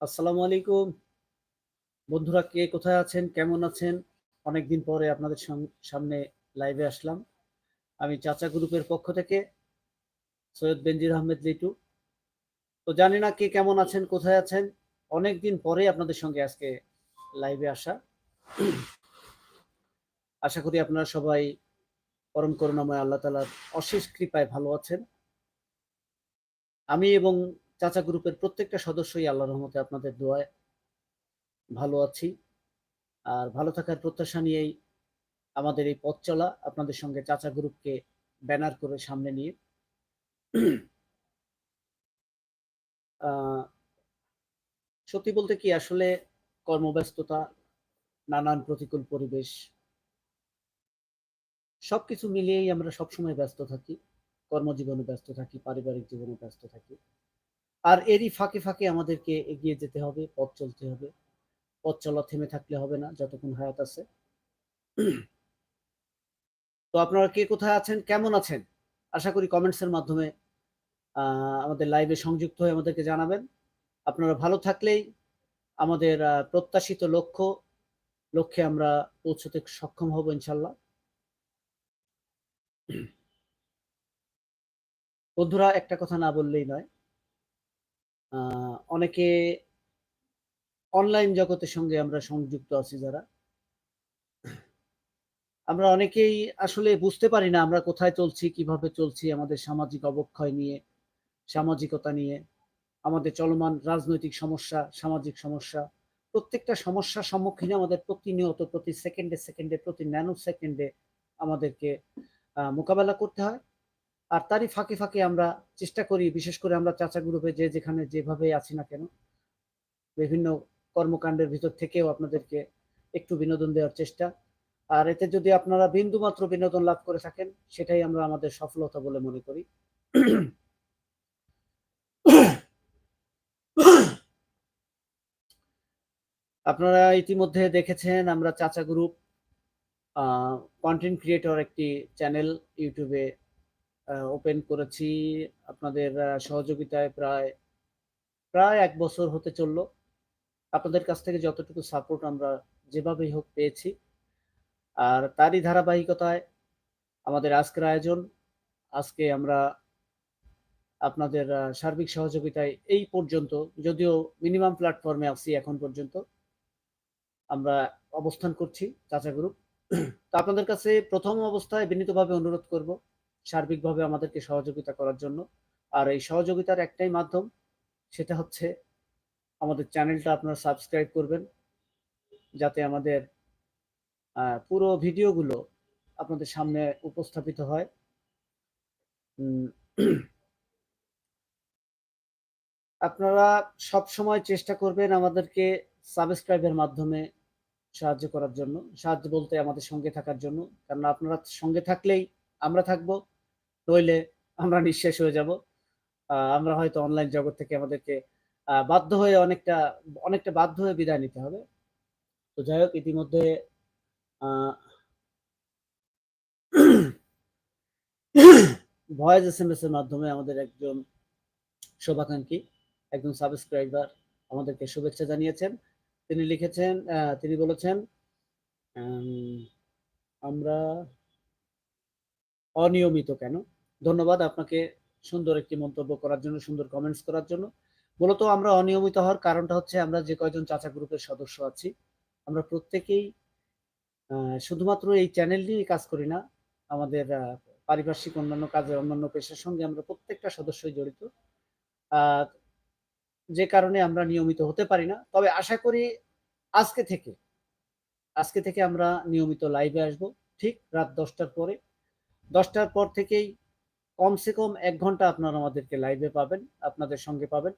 আসসালামু আলাইকুম। বন্ধুরা, কে কোথায় আছেন? কেমন আছেন? অনেকদিন পরে আপনাদের সাম- সামনে লাইভে আসলাম। আমি চাচা গ্রুপের পক্ষ থেকে সৈয়দ বেনজির আহমেদ লিটু। তো জানি না কে কেমন আছেন, কোথায় আছেন? অনেকদিন পরে আপনাদের সঙ্গে আজকে লাইভে আসা। আশা করি আপনারা সবাই পরম করুণাময় আল্লাহ তালার অশেষ কৃপায় ভালো আছেন। আমি এবং চাচা গ্রুপের প্রত্যেকটা সদস্যই আল্লাহ রহমতে আপনাদের দোয়ায় ভালো আছি। আর ভালো থাকার প্রত্যাশা নিয়েই আমাদের এই পথ চলা, আপনাদের সঙ্গে চাচা গ্রুপকে ব্যানার করে সামনে নিয়ে। সত্যি বলতে কি, আসলে কর্মব্যস্ততা, নানান প্রতিকূল পরিবেশ, সবকিছু মিলিয়েই আমরা সবসময় ব্যস্ত থাকি, কর্মজীবনে ব্যস্ত থাকি, পারিবারিক জীবনে ব্যস্ত থাকি। আর এরই ফাঁকে ফাঁকে আমাদেরকে এগিয়ে যেতে হবে, পথ চলতে হবে। পথ চলা থেমে থাকলে হবে না, যতক্ষণ হায়াত আছে। তো আপনারা কে কোথায় আছেন, কেমন আছেন? আশা করি কমেন্টস এর মাধ্যমে আমাদের লাইভে সংযুক্ত হয়ে আমাদেরকে জানাবেন। আপনারা ভালো থাকলেই আমাদের প্রত্যাশিত লক্ষ্য, লক্ষ্যে আমরা পৌঁছতে সক্ষম হব ইনশাল্লাহ বন্ধুরা, একটা কথা না বললেই নয়। অনেকে অনলাইন জগতের সঙ্গে আমরা সংযুক্ত আছি যারা। আমরা অনেকেই আসলে বুঝতে পারি না আমরা কোথায় চলছি, কীভাবে চলছি আমাদের সামাজিক অবক্ষয় নিয়ে, সামাজিকতা নিয়ে, আমাদের চলমান রাজনৈতিক সমস্যা, সামাজিক সমস্যা। প্রত্যেকটা সমস্যার সম্মুখীনে আমাদের প্রতিনিয়ত প্রতি সেকেন্ডে সেকেন্ডে প্রতি ন্যানো সেকেন্ডে আমাদেরকে মোকাবেলা করতে হয়। আর তারই ফাঁকে ফাঁকে আমরা চেষ্টা করি, বিশেষ করে আমরা চাচা গ্রুপে যে যেখানে যেভাবে আছি না কেন, বিভিন্ন কর্মকাণ্ডের ভিতর থেকেও আপনাদেরকে একটু বিনোদন দেওয়ার চেষ্টা। আর এতে যদি আপনারা বিন্দুমাত্র বিনোদন লাভ করে থাকেন, সেটাই আমরা আমাদের সফলতা বলে মনে করি। আপনারা ইতিমধ্যে দেখেছেন আমরা চাচা গ্রুপ কন্টেন্ট ক্রিয়েটর একটি চ্যানেল ইউটিউবে ওপেন করেছি। আপনাদের সহযোগিতায় প্রায় প্রায় এক বছর হতে চলল। আপনাদের কাছ থেকে যতটুকু সাপোর্ট আমরা যেভাবেই হোক পেয়েছি। আর তারই ধারাবাহিকতায় আমাদের আজকের আয়োজন, আজকে আমরা আপনাদের সার্বিক সহযোগিতায় এই পর্যন্ত, যদিও মিনিমাম প্ল্যাটফর্মে আছি এখন পর্যন্ত, আমরা অবস্থান করছি চাচা গ্রুপ তো আপনাদের কাছে প্রথম অবস্থায় বিনীতভাবে অনুরোধ করব সার্বিকভাবে আমাদেরকে সহযোগিতা করার জন্য। আর এই সহযোগিতার একটাই মাধ্যম, সেটা হচ্ছে আমাদের চ্যানেলটা আপনারা সাবস্ক্রাইব করবেন। যাতে আমাদের পুরো ভিডিওগুলো আপনাদের সামনে উপস্থাপিত হয়। আপনারা সব সময় চেষ্টা করবেন আমাদেরকে সাবস্ক্রাইবের মাধ্যমে সাহায্য করার জন্য, সাহায্য বলতে আমাদের সঙ্গে থাকার জন্য। কারণ আপনারা সঙ্গে থাকলেই আমরা থাকব। নইলে আমরা নিঃশেষ হয়ে যাব। আমরা হয়তো অনলাইন জগৎ থেকে আমাদেরকে বাধ্য হয়ে অনেকটা অনেকটা বাধ্য হয়ে বিদায় নিতে হবে। তো যাই হোক, ইতিমধ্যে ভয়েস এস এম এস এর মাধ্যমে আমাদের একজন শুভাকাঙ্ক্ষী, একজন সাবস্ক্রাইবার আমাদেরকে শুভেচ্ছা জানিয়েছেন। তিনি লিখেছেন তিনি বলেছেন আমরা অনিয়মিত কেন? ধন্যবাদ আপনাকে সুন্দর একটি মন্তব্য করার জন্য, সুন্দর কমেন্টস করার জন্য। মূলত আমরা অনিয়মিত হওয়ার কারণটা হচ্ছে আমরা যে কয়জন চাচা গ্রুপের সদস্য আছি, আমরা প্রত্যেকেই শুধুমাত্র এই চ্যানেল নিয়ে কাজ করি না, আমাদের পারিপার্শ্বিক অন্যান্য কাজে, অন্যান্য পেশার সঙ্গে আমরা প্রত্যেকটা সদস্যই জড়িত। যে কারণে আমরা নিয়মিত হতে পারি না। তবে আশা করি আজকে থেকে আজকে থেকে আমরা নিয়মিত লাইভে আসব। ঠিক রাত দশটার পরে, দশটার পর থেকেই কমসে কম এক ঘণ্টা আপনারা আমাদেরকে লাইভে পাবেন, আপনাদের সঙ্গে পাবেন।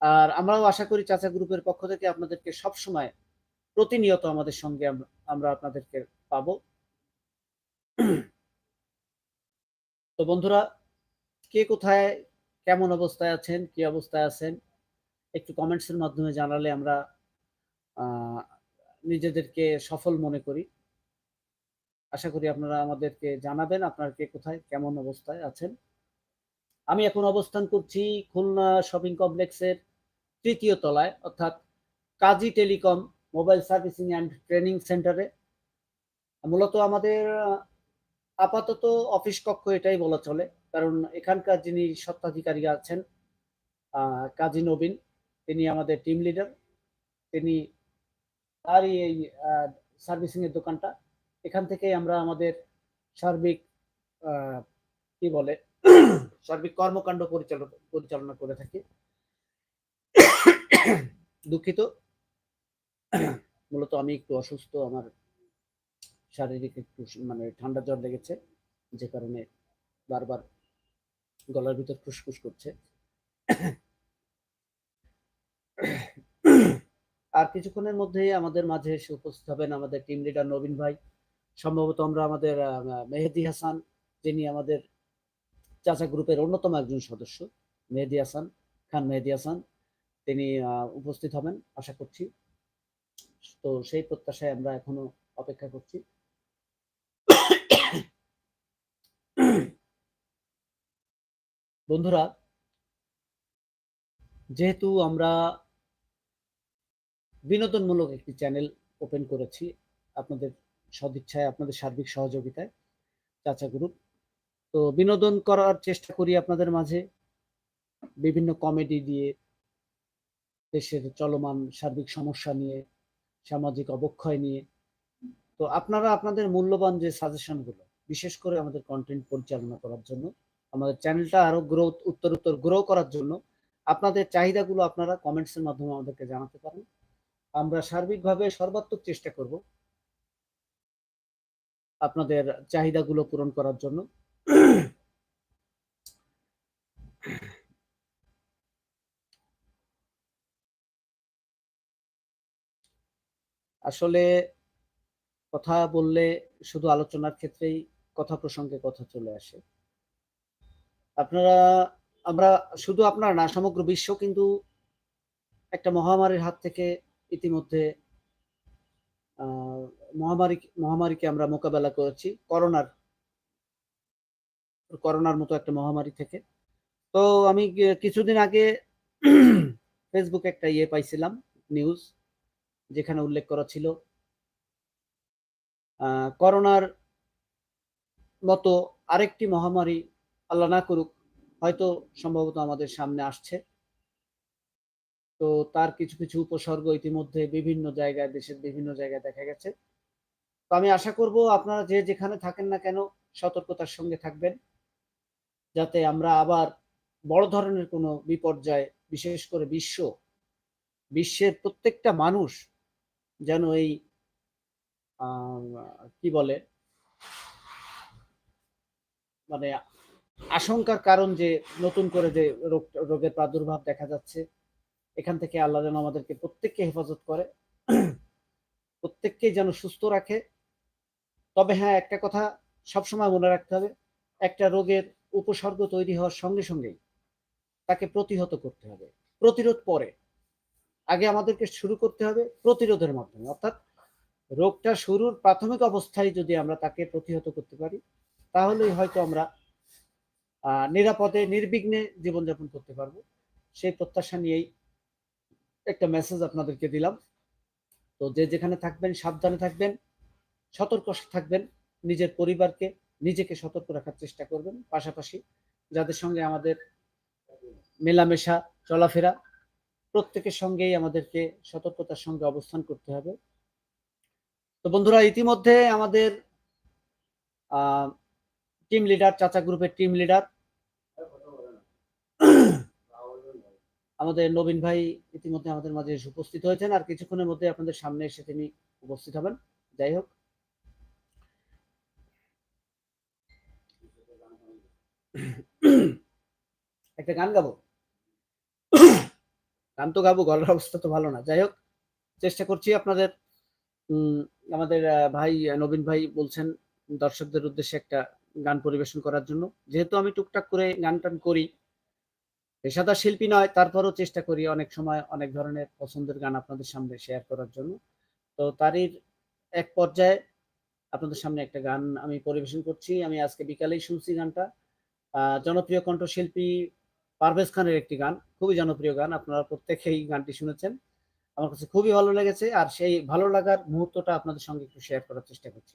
আর আমরাও আশা করি চাচা গ্রুপের পক্ষ থেকে আপনাদেরকে সব সময় প্রতিনিয়ত আমাদের সঙ্গে আমরা- আপনাদেরকে পাব। তো বন্ধুরা, কে কোথায়, কেমন অবস্থায় আছেন, কি অবস্থায় আছেন, একটু কমেন্টসের মাধ্যমে জানালে আমরা নিজেদেরকে সফল মনে করি। আশা করি আপনারা আমাদেরকে জানাবেন আপনারা কে কোথায়, কেমন অবস্থায় আছেন। আমি এখন অবস্থান করছি খুলনা শপিং কমপ্লেক্সের তৃতীয় তলায়, অর্থাৎ Kazi telecom mobile servicing and training সেন্টারে। মূলত আমাদের আপাতত অফিস কক্ষ এটাই বলা চলে, কারণ এখানকার যিনি স্বত্বাধিকারী আছেন কাজী নবীন, তিনি আমাদের টিম লিডার। তিনি তারই এই সার্ভিসিংয়ের দোকানটা এখান থেকেই আমরা আমাদের সার্বিক কি বলে, সার্বিক কর্মকাণ্ড পরিচালনা পরিচালনা করে থাকি। দুঃখিত। মূলত আমি একটু অসুস্থ, আমার শারীরিক একটু মানে ঠান্ডা জ্বর লেগেছে, যে কারণে বারবার গলার ভিতর ফুসফুস করছে। আর কিছুক্ষণের মধ্যেই আমাদের মাঝে এসে উপস্থিত হবেন আমাদের টিম লিডার নবীন ভাই। সম্ভবত আমরা আমাদের মেহেদি হাসান, যিনি আমাদের চাচা গ্রুপের অন্যতম একজন সদস্য, মেহেদি হাসান, খান মেহেদি হাসান, তিনি উপস্থিত হবেন, আশা করছি। তো সেই প্রত্যাশায় আমরা এখনও অপেক্ষা করছি। বন্ধুরা, যেহেতু আমরা বিনোদনমূলক একটি চ্যানেল ওপেন করেছি, আপনাদের সদিচ্ছায় আপনাদের সার্বিক সহযোগিতায় চাচা গ্রুপ। তো বিনোদন করার চেষ্টা করি আপনাদের মাঝে। বিভিন্ন কমেডি দিয়ে দেশের চলমান সার্বিক সমস্যা নিয়ে, সামাজিক অবক্ষয় নিয়ে। তো আপনারা আপনাদের মূল্যবান যে সাজেশনগুলো, বিশেষ করে আমাদের কন্টেন্ট পরিচালনা করার জন্য, আমাদের চ্যানেলটা আরও গ্রোথ উত্তর গ্রো করার জন্য, আপনাদের চাহিদাগুলো আপনারা কমেন্টসের মাধ্যমে আমাদেরকে জানাতে পারেন। আমরা সার্বিকভাবে সর্বাত্মক চেষ্টা করব আপনাদের চাহিদাগুলো পূরণ করার জন্য। আসলে কথা বললে শুধু আলোচনার ক্ষেত্রেই কথা প্রসঙ্গে কথা চলে আসে। আপনারা, আমরা শুধু আপনারা না, সমগ্র বিশ্ব কিন্তু একটা মহামারীর হাত থেকে ইতিমধ্যে মহামারী, মহামারীকে আমরা মোকাবেলা করেছি, করোনার করোনার মতো একটা মহামারী থেকে। তো আমি কিছুদিন আগে ফেসবুকে একটা ইয়ে পাইছিলাম নিউজ যেখানে উল্লেখ করা ছিল করোনার মতো আরেকটি মহামারী আল্লাহ না করুক, হয়তো সম্ভবত আমাদের সামনে আসছে। তো তার কিছু কিছু উপসর্গ ইতিমধ্যে বিভিন্ন জায়গায়, দেশের বিভিন্ন জায়গায় দেখা গেছে। তো আমি আশা করব আপনারা যে যেখানে থাকেন না কেন সতর্কতার সঙ্গে থাকবেন, যাতে আমরা আবার বড় ধরনের কোনো বিপর্যয়, বিশেষ করে বিশ্ব, বিশ্বের প্রত্যেকটা মানুষ যেন এই কি বলে? মানে আশঙ্কার কারণ যে নতুন করে যে রোগ, রোগের প্রাদুর্ভাব দেখা যাচ্ছে। এখান থেকে আল্লাহ যেন আমাদেরকে প্রত্যেককে হেফাজত করে, প্রত্যেককেই যেন সুস্থ রাখে। তবে হ্যাঁ একটা কথা সবসময় মনে রাখতে হবে, একটা রোগের উপসর্গ তৈরি হওয়ার সঙ্গে সঙ্গেই তাকে প্রতিহত করতে হবে, প্রতিরোধ পরে। আগে আমাদেরকে শুরু করতে হবে প্রতিরোধের মাধ্যমে। অর্থাৎ রোগটা শুরুর প্রাথমিক অবস্থায় যদি আমরা তাকে প্রতিহত করতে পারি, তাহলেই হয়তো আমরা নিরাপদে, নির্বিঘ্নে জীবনযাপন করতে পারব। সেই প্রত্যাশা নিয়েই একটা মেসেজ আপনাদেরকে দিলাম। তো যে যেখানে থাকবেন, সাবধানে থাকবেন, সতর্ক থাকবেন, নিজের পরিবারকে, নিজেকে সতর্ক রাখার চেষ্টা করবেন। পাশাপাশি যাদের সঙ্গে আমাদের মেলামেশা, চলাফেরা, প্রত্যেকের সঙ্গেই আমাদেরকে সতর্কতার সঙ্গে অবস্থান করতে হবে। তো বন্ধুরা, ইতিমধ্যে আমাদের টিম লিডার চাচা গ্রুপের টিম লিডার আমাদের নবীন ভাই ইতিমধ্যে আমাদের মাঝে এসে উপস্থিত হয়েছেন আর কিছুক্ষণের মধ্যে আপনাদের সামনে এসে তিনি উপস্থিত হবেন। যাই হোক। একটা গান গাবো? গান তো গাবো, গলার অবস্থা তো ভালো না। যাই হোক, চেষ্টা করছি আপনাদের আমাদের ভাই নবীন ভাই বলছেন দর্শকদের উদ্দেশ্যে একটা গান পরিবেশন করার জন্য। যেহেতু আমি টুকটাক করে গান টান করি পেশাদার শিল্পী নয়, তারপরও চেষ্টা করি অনেক সময় অনেক ধরনের পছন্দের গান আপনাদের সামনে শেয়ার করার জন্য। তো তারই এক পর্যায়ে আপনাদের সামনে একটা গান আমি পরিবেশন করছি। আমি আজকে বিকালেই শুনছি গানটা। জনপ্রিয় কণ্ঠশিল্পী পারভেজ খানের একটি গান, খুবই জনপ্রিয় গান, আপনারা প্রত্যেকেই গানটি শুনেছেন। আমার কাছে খুবই ভালো লেগেছে আর সেই ভালো লাগার মুহূর্তটা আপনাদের সঙ্গে একটু শেয়ার করার চেষ্টা করছি।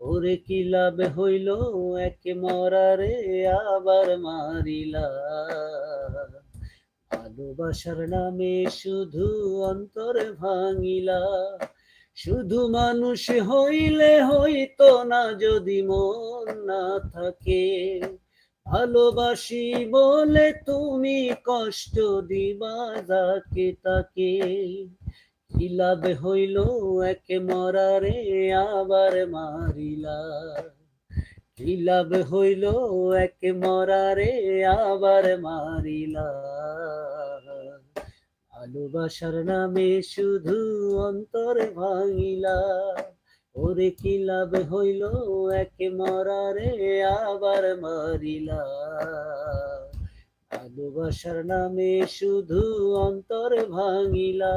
ওরে কি লাভ হইল এক মরারে আবার মারিলা? ভালোবাসার নামে শুধু অন্তর ভাঙিলা। শুধু মানুষ হইলে হইতো না যদি মন না থাকে। ভালোবাসি বলে তুমি কষ্ট দিবা যাকে তাকে। লাভ হইল একে মরারে, আবার মারিলা। লাভ হইল একে মরারে, আবার মারিলা। ভালোবাসার নামে শুধু অন্তর ভাঙিলা। ওরে কি লাভ হইল একে মরারে, আবার মারিলা। ভালোবাসার নামে শুধু অন্তর ভাঙিলা।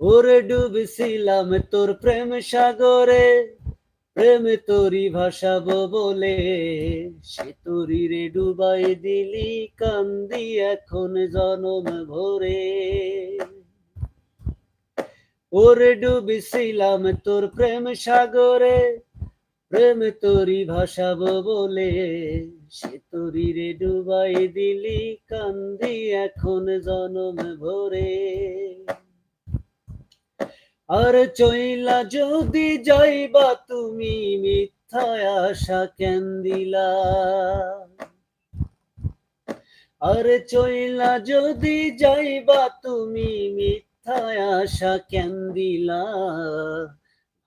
ওরে ডুবছিলাম তোর প্রেম সাগরে, প্রেম তোরি ভাসাবো বলে। সে তোরি রে ডুবাই দিলি কান্দি এখন জনম ভরে। ওরে ডুবছিলাম তোর প্রেম সাগরে, প্রেম তোরি ভাসাবো বলে। সে তোরি রে ডুবাই দিলি, কান্দি এখন জনম ভরে। আর চইলা যদি যাইবা, তুমি মিথ্যা আশা কেন দিলা আর চইলা যদি যাইবা, তুমি মিথ্যা আশা কেন দিলা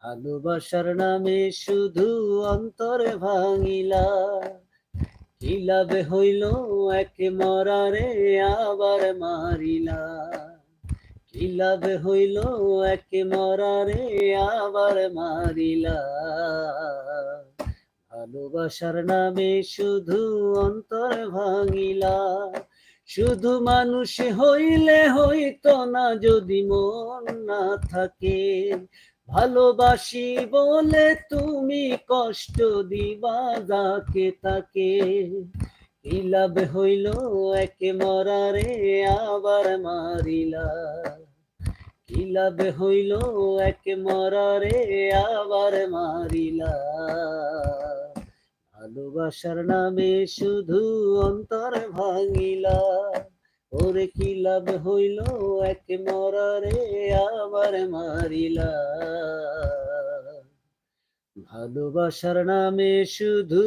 ভালোবাসার নামে শুধু অন্তর ভাঙিলা। কি লাভ হইল এক মরারে আবার মারিলা? কি লাভ হইল এক মরারে আবার মারিলা? ভালোবাসার নামে শুধু অন্তর ভাঙিলা। শুধু মানুষ হইলে হইতো না যদি মন না থাকে। ভালোবাসি বলে তুমি কষ্ট দিবা যাকে তাকে। কি লাভ হইল একে মরারে আবার মারিলা। কি লাভ হইল একে মরারে আবার মারিলা। ভালোবাসার নামে শুধু অন্তর ভাঙিলা। ওরে কি লাভ হইল এক মরারে আবার মারিলা? ভালোবাসার নামে শুধু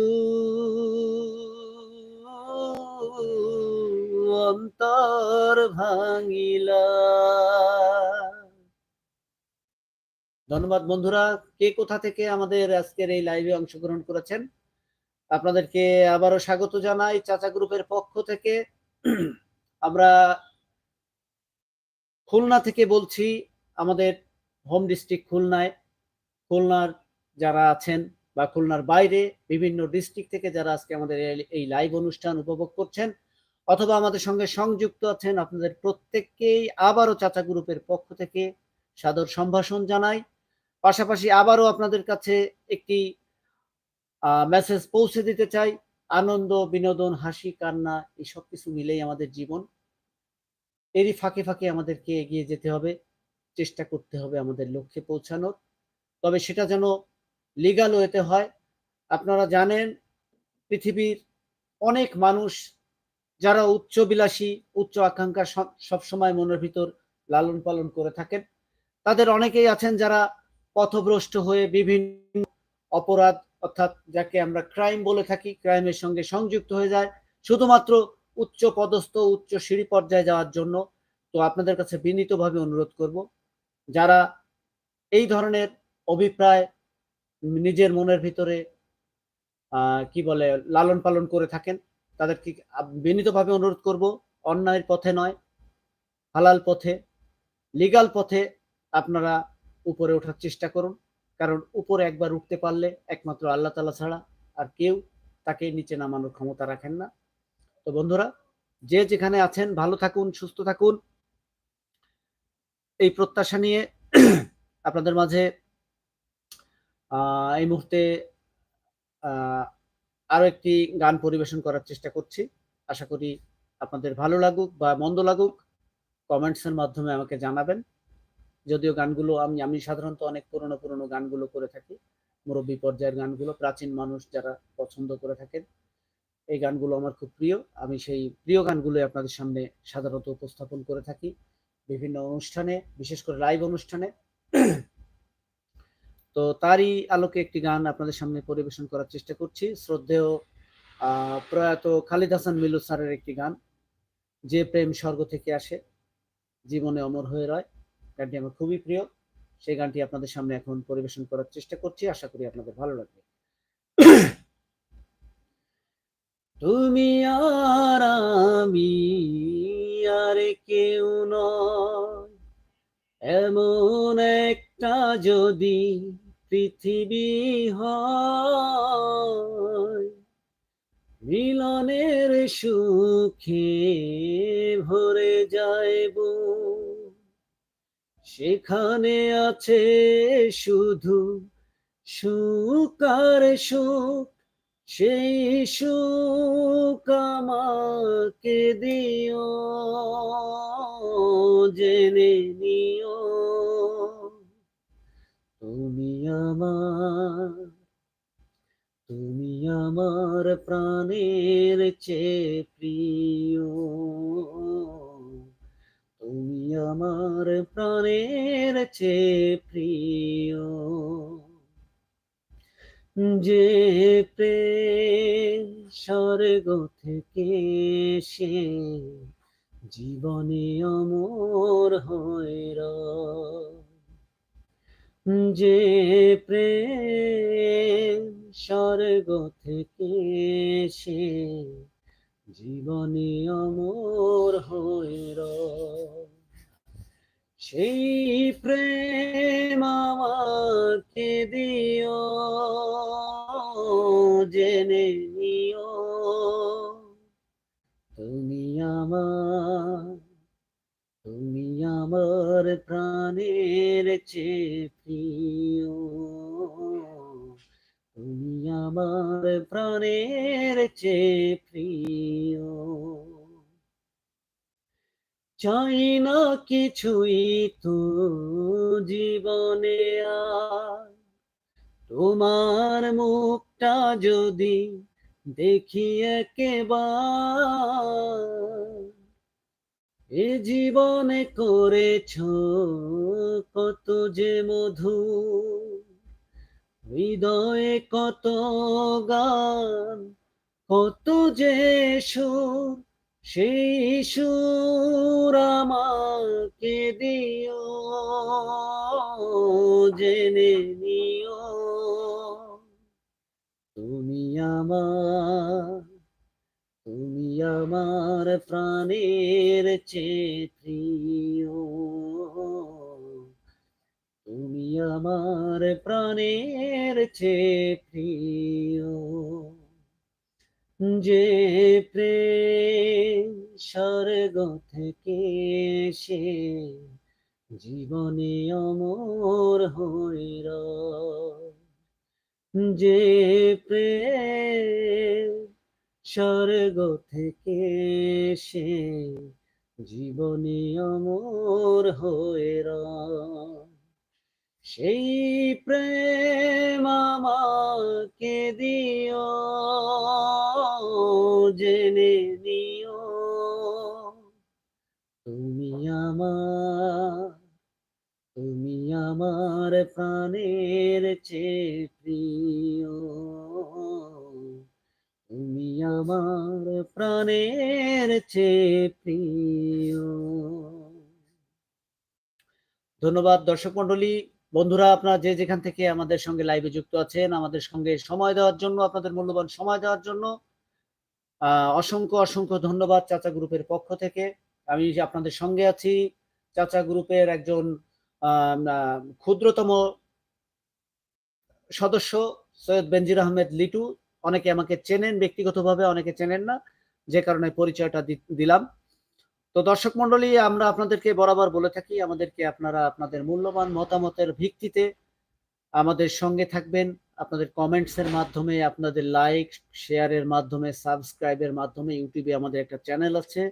অন্তর ভাঙিলা। ধন্যবাদ বন্ধুরা, কে কোথা থেকে আমাদের আজকের এই লাইভে অংশগ্রহণ করেছেন? আপনাদেরকে আবারও স্বাগত জানাই চাচা গ্রুপের পক্ষ থেকে। আমরা খুলনা থেকে বলছি, আমাদের হোম ডিস্ট্রিক্ট খুলনায়। খুলনার যারা আছেন বা খুলনার বাইরে বিভিন্ন ডিস্ট্রিক্ট থেকে যারা আজকে আমাদের এই লাইভ অনুষ্ঠান উপভোগ করছেন, অথবা আমাদের সঙ্গে সংযুক্ত আছেন, আপনাদের প্রত্যেককেই আবারও চাচা গ্রুপের পক্ষ থেকে সাদর সম্ভাষণ জানাই। পাশাপাশি আবারও আপনাদের কাছে একটি মেসেজ পৌঁছে দিতে চাই। আনন্দ, বিনোদন, হাসি, কান্না এই সব কিছু মিলেই আমাদের জীবন। এরই ফাঁকে ফাঁকে আমাদেরকে এগিয়ে যেতে হবে, চেষ্টা করতে হবে আমাদের লক্ষ্যে পৌঁছানোর। তবে সেটা যেন লিগাল ওয়েতে হয়। আপনারা জানেন, পৃথিবীর অনেক মানুষ যারা উচ্চ বিলাসী উচ্চ আকাঙ্ক্ষা সব- সবসময় মনের ভিতর লালন পালন করে থাকেন। তাদের অনেকেই আছেন যারা পথভ্রষ্ট হয়ে বিভিন্ন অপরাধ অর্থাৎ যাকে আমরা ক্রাইম বলে থাকি ক্রাইমের সঙ্গে সংযুক্ত হয়ে যায়, শুধুমাত্র উচ্চ পদস্থ, উচ্চ সিঁড়ি পর্যায়ে যাওয়ার জন্য। তো আপনাদের কাছে বিনীতভাবে অনুরোধ করব, যারা এই ধরনের অভিপ্রায় নিজের মনের ভিতরে কি বলে, লালন পালন করে থাকেন, তাদেরকে বিনীতভাবে অনুরোধ করব, অন্যায়ের পথে নয়, হালাল পথে লিগাল পথে আপনারা উপরে ওঠার চেষ্টা করুন। কারণ উপরে একবার উঠতে পারলে একমাত্র আল্লাহ তালা ছাড়া আর কেউ তাকে নিচে নামানোর ক্ষমতা রাখেন না। তো বন্ধুরা, যে যেখানে আছেন, ভালো থাকুন, সুস্থ থাকুন। এই প্রত্যাশা নিয়ে আপনাদের মাঝে এই মুহূর্তে আরও একটি গান পরিবেশন করার চেষ্টা করছি। আশা করি আপনাদের ভালো লাগুক বা মন্দ লাগুক কমেন্টস এর মাধ্যমে আমাকে জানাবেন। যদিও গানগুলো আমি আমি সাধারণত অনেক পুরনো পুরনো গানগুলো করে থাকি। মুরব্বী পর্যায়ের গানগুলো, প্রাচীন মানুষ যারা পছন্দ করে থাকেন, এই গানগুলো আমার খুব প্রিয়। আমি সেই প্রিয় গানগুলো আপনাদের সামনে সাধারণত উপস্থাপন করে থাকি বিভিন্ন অনুষ্ঠানে, বিশেষ করে লাইভ অনুষ্ঠানে। তো তারই আলোকে একটি গান আপনাদের সামনে পরিবেশন করার চেষ্টা করছি। শ্রদ্ধেয় প্রয়াত খালিদ হাসান মিলু স্যারের একটি গান, যে প্রেম স্বর্গ থেকে আসে, জীবনে অমর হয়ে রয়। গানটি আমার খুবই প্রিয়। সেই গানটি আপনাদের সামনে এখন পরিবেশন করার চেষ্টা করছি। আশা করি আপনাদের ভালো লাগবে। তুমি আর আমি আর কেউ নয়। এমন একটা যদি পৃথিবী হয়, মিলনের সুখে ভরে যাইব। সেখানে আছে শুধু সুকার সুখ। সেই সুখ আমাকে দিও, জেনে নিও। তুমি আমার তুমি আমার প্রাণের চেয়ে প্রিয়। আমার প্রাণের চেয়ে প্রিয় যে প্রেম স্বর্গ থেকে সে জীবনে অমর রয়। যে প্রেম স্বর্গ থেকে সে জীবনে অমর রয়। সেই প্রেম আমাকে দিও, জেনে নিও। তুমি আমার তুমি আমার প্রাণের চেয়ে প্রিয়। তুমি আমার প্রাণের চেয়ে চাই না কিছুই তো জীবনে আর। তোমার মুখটা যদি দেখি একেবার, এ জীবনে করেছ কত যে মধু, হৃদয়ে কত গান, কত যে সুর সেই সুর দিও, জেনে নিও। তুমি আমার তুমি আমার প্রাণের প্রিয়। তুমি আমার প্রাণের প্রিয়। যে প্রেম স্বর্গ থেকে সে জীবনে অমর রয়। যে প্রেম স্বর্গ থেকে সে জীবনে অমর রয়। সেই প্রেম আমাকে দিও, জেনে নিও। তুমি আমার তুমি আমার প্রাণের চেয়ে প্রিয়। তুমি আমার প্রাণের চেয়ে প্রিয়। ধন্যবাদ দর্শক মন্ডলী বন্ধুরা, আপনারা যে যেখান থেকে আমাদের সঙ্গে লাইভে যুক্ত আছেন, আমাদের সঙ্গে সময় দেওয়ার জন্য, আপনাদের মূল্যবান সময় দেওয়ার জন্য অসংখ্য অসংখ্য ধন্যবাদ চাচা গ্রুপের পক্ষ থেকে। আমি আপনাদের সঙ্গে আছি। চাচা গ্রুপের একজন ক্ষুদ্রতম সদস্য, সৈয়দ বেনজির আহমেদ লিটু। অনেকে আমাকে চেনেন, ব্যক্তিগতভাবে অনেকে চেনেন না, যে কারণে পরিচয়টা দিলাম। তো দর্শক মন্ডলী, আমরা আপনাদেরকে বরাবর বলে থাকি, আমাদেরকে আপনারা আপনাদের মূল্যবান মতামতের ভিত্তিতে আমাদের সঙ্গে থাকবেন। আপনাদের কমেন্টস এর মাধ্যমে, আপনাদের লাইক শেয়ারের মাধ্যমে সাবস্ক্রাইবের মাধ্যমে ইউটিউবে আমাদের একটা চ্যানেল আছে,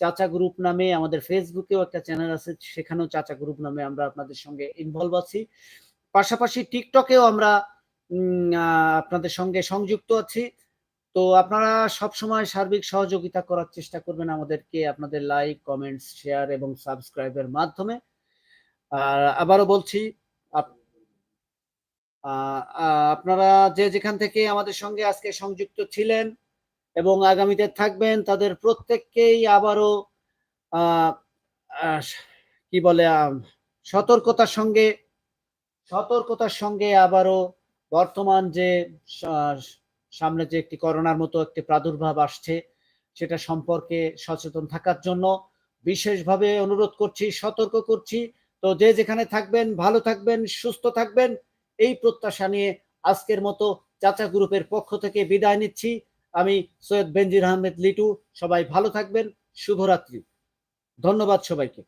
চাচা গ্রুপ নামে। আমাদের ফেসবুকেও একটা চ্যানেল আছে, সেখানেও চাচা গ্রুপ নামে আমরা আপনাদের সঙ্গে ইনভলভ আছি। পাশাপাশি টিকটকেও আমরা আপনাদের সঙ্গে সংযুক্ত আছি। তো আপনারা সব সময় সার্বিক সহযোগিতা করার চেষ্টা করবেন আমাদেরকে আপনাদের লাইক কমেন্টস শেয়ার এবং সাবস্ক্রাইবের মাধ্যমে। আর আবারও বলছি আপনারা যে যেখান থেকে আমাদের সঙ্গে আজকে সংযুক্ত ছিলেন এবং আগামীতে থাকবেন, তাদের প্রত্যেককেই আবারও কি বলে সতর্কতার সঙ্গে সতর্কতার সঙ্গে আবারও বর্তমান যে সামনে যে একটি করোনার মতো একটি প্রাদুর্ভাব আসছে, সেটা সম্পর্কে সচেতন থাকার জন্য বিশেষভাবে অনুরোধ করছি, সতর্ক করছি। তো যে যেখানে থাকবেন, ভালো থাকবেন, সুস্থ থাকবেন, এই প্রত্যাশা নিয়ে আজকের মতো চাচা গ্রুপের পক্ষ থেকে বিদায় নিচ্ছি। আমি সৈয়দ বেনজির আহমেদ লিটু, সবাই ভালো থাকবেন, শুভরাত্রি। ধন্যবাদ সবাইকে।